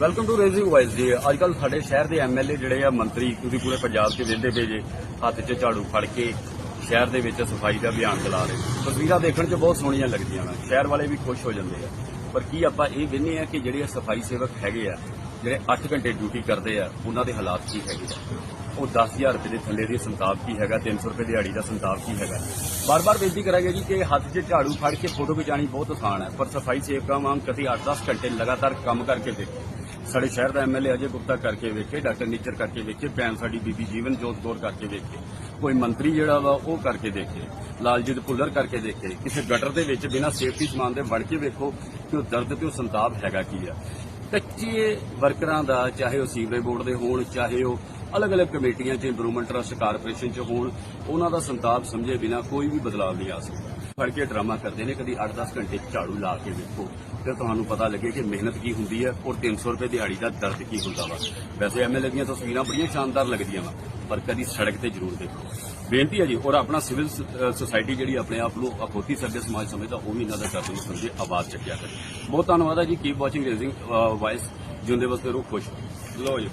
Welcome to raising vice ਜੀ। ਅੱਜ ਕੱਲ ਸਾਡੇ ਸ਼ਹਿਰ ਦੇ ਐਮਐਲਏ ਜਿਹੜੇ ਆ, ਮੰਤਰੀ ਤੁਸੀਂ ਪੂਰੇ ਪੰਜਾਬ 'ਚ ਵੇਖਦੇ ਪਏ ਜੇ, ਹੱਥ 'ਚ ਝਾੜੂ ਫੜ ਕੇ ਸ਼ਹਿਰ ਦੇ ਵਿੱਚ ਸਫ਼ਾਈ ਦਾ ਅਭਿਆਨ ਚਲਾ ਰਹੇ। ਤਸਵੀਰਾਂ ਦੇਖਣ 'ਚ ਬਹੁਤ ਸੋਹਣੀਆਂ ਲੱਗਦੀਆਂ ਨੇ। ਸ਼ਹਿਰ ਵਾਲੇ ਵੀ ਖੁਸ਼ ਹੋ ਜਾਂਦੇ ਆ। ਪਰ ਕੀ ਆਪਾਂ ਇਹ ਵੇਖਦੇ ਆ ਕਿ ਜਿਹੜੇ ਸਫ਼ਾਈ ਸੇਵਕ ਹੈਗੇ ਆ, ਜਿਹੜੇ 8 ਘੰਟੇ ਡਿਊਟੀ ਕਰਦੇ ਆ, ਉਹਨਾਂ ਦੇ ਹਾਲਾਤ ਕੀ ਹੈਗੇ ਆ? ਉਹ 10000 ਰੁਪਏ ਦੇ ਥੱਲੇ ਦੀ ਸੰਤਾਪ ਕੀ ਹੈਗਾ 300 ਰੁਪਏ ਦਿਹਾੜੀ ਦਾ ਸੰਤਾਪ ਕੀ ਹੈਗਾ? ਬਾਰ-ਬਾਰ ਬੇਨਤੀ ਕਰਾਂਗੇ ਜੀ ਕਿ ਹੱਥ 'ਚ ਝਾੜੂ ਫੜ ਕੇ ਫੋਟੋ ਖਿਚਾਣੀ ਬਹੁਤ ਆਸਾਨ ਹੈ। ਪਰ ਸਫ਼ਾਈ ਸੇਵਕਾਂ ਵਾਂਗ ਕਦੀ 8-10 ਘੰਟੇ ਲਗਾਤਾਰ ਕੰਮ ਕਰਕੇ ਦੇਖੋ। ਸਾਡੇ ਸ਼ਹਿਰ ਦਾ ਐਮਐਲਏ ਅਜੇ ਗੁਪਤਾ ਕਰਕੇ ਵੇਖੇ, ਡਾਕਟਰ ਨੀਚਰ ਕਰਕੇ ਵੇਖੇ, ਭੈਣ ਸਾਡੀ ਬੀਬੀ ਜੀਵਨ ਜੋਤ ਕੌਰ ਕਰਕੇ ਵੇਖੇ, ਕੋਈ ਮੰਤਰੀ ਜਿਹੜਾ ਵਾ ਉਹ ਕਰਕੇ ਦੇਖੇ ਲਾਲਜੀਤ ਭੁੱਲਰ ਕਰਕੇ ਦੇਖੇ ਕਿਸੇ ਗਟਰ ਦੇ ਵਿੱਚ ਬਿਨਾਂ ਸੇਫਟੀ ਸਮਾਨ ਦੇ ਵੜ ਕੇ ਵੇਖੋ ਕਿ ਉਹ ਦਰਦ ਤੇ ਉਹ ਸੰਤਾਪ ਹੈਗਾ ਕੀ ਆ। ਕੱਚੇ ਵਰਕਰਾਂ ਦਾ, ਚਾਹੇ ਉਹ ਸੀਵਰੇਜ ਬੋਰਡ ਦੇ ਹੋਣ, ਚਾਹੇ ਉਹ ਅਲੱਗ-ਅਲੱਗ ਕਮੇਟੀਆਂ 'ਚ ਇੰਪਰੂਵਮੈਂਟ ਟਰਸਟ ਕਾਰਪੋਰੇਸ਼ਨ 'ਚ ਹੋਣ, ਉਹਨਾਂ ਦਾ ਸੰਤਾਪ ਸਮਝੇ ਬਿਨਾ ਕੋਈ ਵੀ ਬਦਲਾਅ ਨਹੀਂ ਆ ਸਕਦਾ। ਫੜ ਕੇ ਡਰਾਮਾ ਕਰਦੇ ਨੇ, ਕਦੀ 8-10 ਘੰਟੇ ਝਾੜੂ ਲਾ ਕੇ ਵੇਖੋ, ਫਿਰ ਤੁਹਾਨੂੰ ਪਤਾ ਲੱਗੇ ਕਿ ਮਿਹਨਤ ਕੀ ਹੁੰਦੀ ਹੈ ਔਰ 300 ਰੁਪਏ ਦਿਹਾੜੀ ਦਾ ਦਰਦ ਕੀ ਹੁੰਦਾ ਵਾ। ਵੈਸੇ ਐਮਐਲਏ ਦੀਆਂ ਤਸਵੀਰਾਂ ਬੜੀਆਂ ਸ਼ਾਨਦਾਰ ਲੱਗਦੀਆਂ ਵਾ, ਪਰ ਕਦੀ ਸੜਕ ਤੇ ਜ਼ਰੂਰ ਦੇਖੋ। ਬੇਨਤੀ ਹੈ ਜੀ, ਔਰ ਆਪਣਾ ਸਿਵਲ ਸੁਸਾਇਟੀ ਜਿਹੜੀ ਆਪਣੇ ਆਪ ਨੂੰ ਅਖੋਤੀ ਸੱਭਿਆ ਸਮਾਜ ਸਮਝਦਾ, ਉਹ ਵੀ ਇਹਨਾਂ ਦਾ ਦਰਦ ਨੂੰ ਸਮਝੇ, ਆਵਾਜ਼ ਚੱਕਿਆ ਕਰੇ। ਬਹੁਤ ਧੰਨਵਾਦ ਹੈ ਜੀ ਕੀਪ ਵਾਚਿੰਗ ਰੇਜ਼ਿੰਗ ਵਾਇਸ ਜਿਉਂਦੇ ਵਸਤੇ ਰੂਹ ਖੁਸ਼। ਲੋ ਜੀ।